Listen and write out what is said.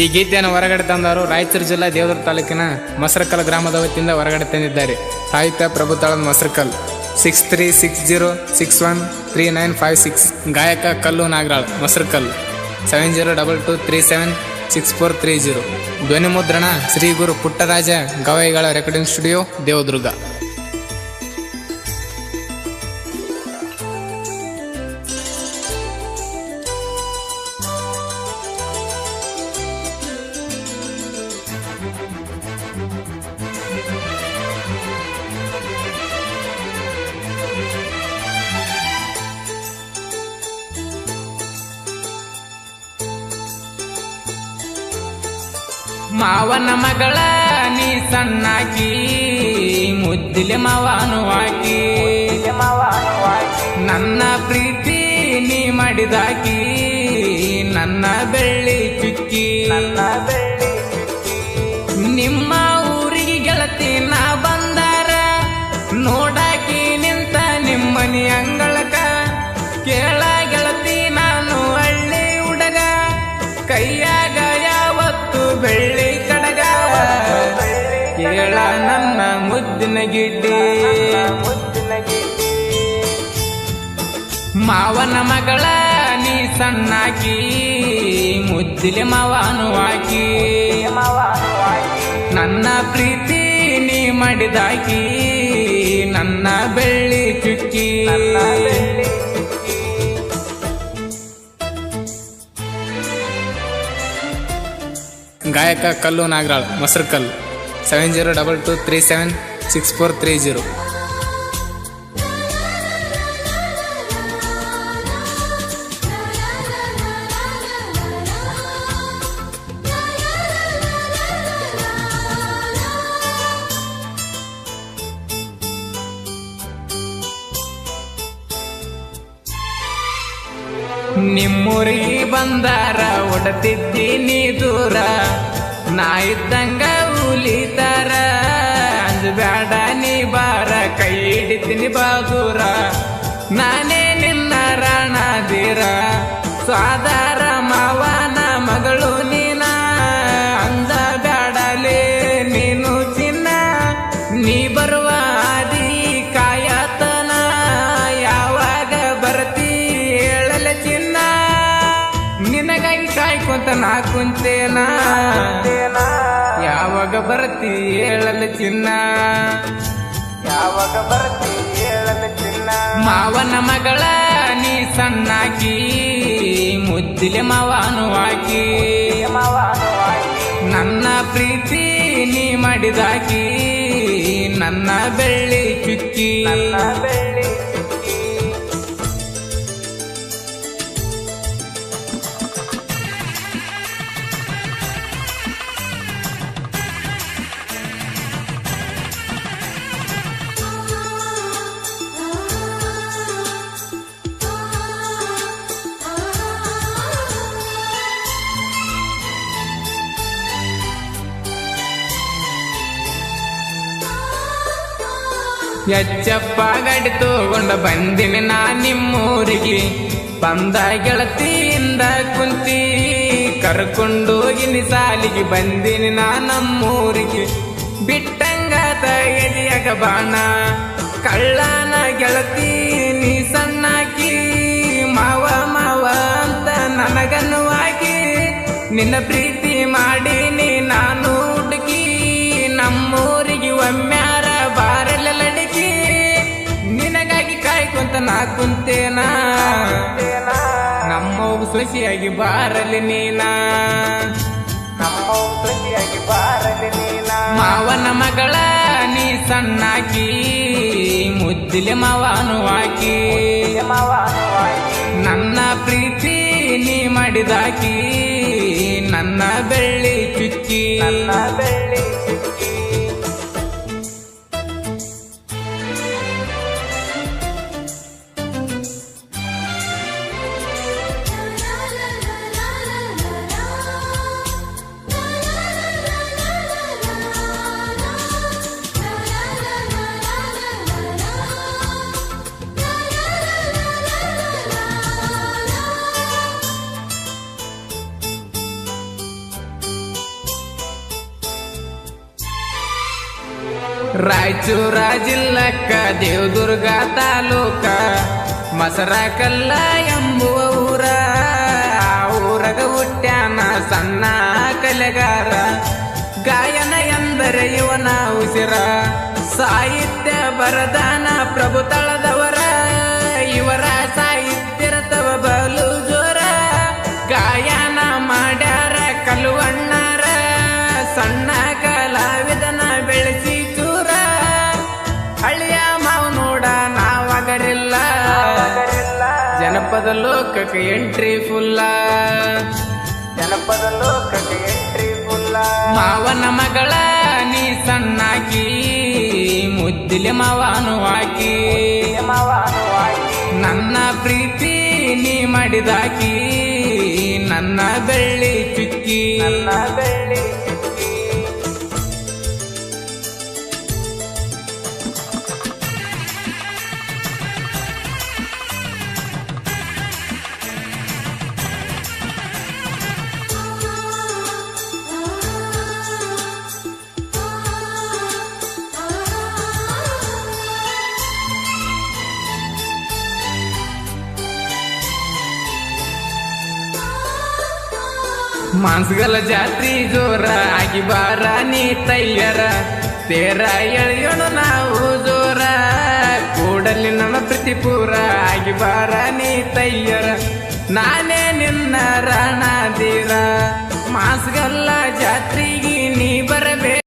ಈ ಗೀತೆಯನ್ನು ಹೊರಗಡೆ ತಂದವರು ರಾಯಚೂರು ಜಿಲ್ಲಾ ದೇವದುರ್ಗ ತಾಲೂಕಿನ ಮಸರಕಲ್ ಗ್ರಾಮದ ವತಿಯಿಂದ ಹೊರಗಡೆ ತಂದಿದ್ದಾರೆ. ಸಾಹಿತ್ಯ ಪ್ರಭುತಾಳದ Masarakal. Six three six zero six one three nine five six ಗಾಯಕ ಕಲ್ಲು Nagaral, Masarakal. Seven zero double two three seven six four three zero ಧ್ವನಿ ಮುದ್ರಣ ಶ್ರೀ ಗುರು ಪುಟ್ಟರಾಜ ಗವಾಯಿಗಳ ರೆಕಾರ್ಡಿಂಗ್ ಸ್ಟುಡಿಯೋ ದೇವದುರ್ಗ. ಮಾವನ ಮಗಳ ನೀ ಸಣ್ಣಾಕಿ, ಮುದ್ದಿಲೆ ಮಾವನು ಹಾಕಿ ನನ್ನ ಪ್ರೀತಿ ನೀ ಮಾಡಿದಾಕಿ, ನನ್ನ ಬೆಳ್ಳಿ ಚುಕ್ಕಿ. ನಿಮ್ಮ ಕೇಳ ನನ್ನ ಮುದ್ದಿನ ಗಿಡ್ಡಿ. ಮಾವನ ಮಗಳ ನೀ ಸಣ್ಣಾಕಿ, ಮುದ್ದಿಲೆ ಮಾವನು ಹಾಕಿ ನನ್ನ ಪ್ರೀತಿ ನೀ ಮಾಡಿದಾಕಿ, ನನ್ನ ಬೆಳ್ಳಿ ಚುಕ್ಕಿ. ಗಾಯಕ Kallu Nagaral Masarakal seven zero double two three seven six four three zero. ನಿಮ್ಮೂರಿಗೆ ಬಂದಾರ ಒಡತಿದ್ದೀನಿ ದೂರ. ನಾ ಇದ್ದಂಗ ಉಲಿತಾರ ಬೇಡ ನೀ ಬಾರ, ಕೈ ಹಿಡಿತೀನಿ ಬಾದೂರ ನಾನೇ ನಿನ್ನ ರಾಣಾದೀರ ಸ್ವಾದಾರ ಮಾವನ ಮಗಳು ನೀನ. ಅಂದ ಬ್ಯಾಡಲೇ ನೀನು ಚಿನ್ನ ನೀ ಬರುವ ಆದಿ ಕಾಯತನ. ಯಾವಾಗ ಬರ್ತಿ ಹೇಳಲೆ ಚಿನ್ನ. ನಿನಗಾಗಿ ಕಾಯ್ಕೊಂತ ನಾ ಕುಂತೇನ. ಬರ್ತಿ ಹೇಳಲ ಚಿನ್ನ. ಯಾವಾಗ ಬರ್ತಿ ಹೇಳದ ಚಿನ್ನ? ಮಾವನ ಮಗಳ ನೀ ಸಣ್ಣಾಕಿ ಮುದ್ದಿಲೆ ಮಾವನು ಹಾಕಿ ನನ್ನ ಪ್ರೀತಿ ನೀ ಮಾಡಿದಾಕಿ ನನ್ನ ಬೆಳ್ಳಿ ಚುಕ್ಕಿ. ನನ್ನ ಬೆಳ್ಳಿ ಎಚ್ಚಪ್ಪ ಗಡಿ ತಗೊಂಡ ಬಂದಿನಿ ನಾ ನಿಮ್ಮೂರಿಗೆ. ಬಂದ ಗೆಳತಿಯಿಂದ ಕುಂತಿ ಕರ್ಕೊಂಡೋಗಿನಿ ಸಾಲಿಗೆ ಬಂದಿನಿ ನಾ ನಮ್ಮೂರಿಗೆ. ಬಿಟ್ಟಂಗ ತಗದಿಯಾಗ ಬಾಣ, ಕಳ್ಳನ ಗೆಳತಿ ನೀ ಸಣ್ಣಾಕಿ, ಮಾವ ಮಾವ ಅಂತ ನನಗನ್ನುವಾಗಿ ನಿನ್ನ ಪ್ರೀತಿ ಮಾಡೀನಿ ನಾ ಕುಂತೇನ ನಮ್ಮ ಸೊಸಿಯಾಗಿ ಬಾರಲಿ ನೀನಾ? ನಮ್ಮ ಬಾರಲಿ ನೀನ ಮಾವನ ಮಗಳ ನೀ ಸಣ್ಣಾಕಿ, ಮುದ್ದಿಲೆ ಮಾವನು ಹಾಕಿ ನನ್ನ ಪ್ರೀತಿ ನೀ ಮಾಡಿದಾಕಿ, ನನ್ನ ಬೆಳ್ಳಿ ಚುಕ್ಕಿ ರಾಯಚೂರ ಜಿಲ್ಲಕ್ಕ ದೇವದುರ್ಗ ತಾಲೂಕ, ಮಸರಕಲ್ಲ ಎಂಬುವ ಊರ. ಊರಗ ಹುಟ್ಟ್ಯಾನ ಸಣ್ಣ ಕಲೆಗಾರ. ಗಾಯನ ಎಂದರೆ ಇವನ ಉಸಿರ ಸಾಹಿತ್ಯ ಬರದಾನ ಪ್ರಭು ಜನಪದ ಲೋಕಕ್ಕೆ ಎಂಟ್ರಿ ಫುಲ್ಲ ಜನಪದ ಲೋಕಕ್ಕೆ ಎಂಟ್ರಿ ಫುಲ್ಲ ಮಾವನ ಮಗಳ ನೀ ಸಣ್ಣಾಕಿ ಮುದ್ದಿಲೆ ಮಾವನು ಹಾಕಿ ನನ್ನ ಪ್ರೀತಿ ನೀ ಮಾಡಿದಾಕಿ ನನ್ನ ಬೆಳ್ಳಿ ಚುಕ್ಕಿ. ನನ್ನ ಬೆಳ್ಳಿ ಮಾನ್ಸ್ಗಲ ಜಾತ್ರಿ ಜೋರ ಆಗಿ ಬಾರ ನೀ ತಯ್ಯರ ತೇರ ಎಳೆಯೋಣ ನಾವು ಜೋರ. ಕೂಡಲಿ ನನ್ನ ಪ್ರತಿಪೂರ ಆಗಿ ಬಾರ ನೀ ತಯ್ಯರ ನಾನೇ ನಿನ್ನ ರಾಣಾದೀರ ಮಾಸ್ಗಲ್ಲ ಜಾತ್ರೆಗೆ ನೀ ಬರಬೇಕು.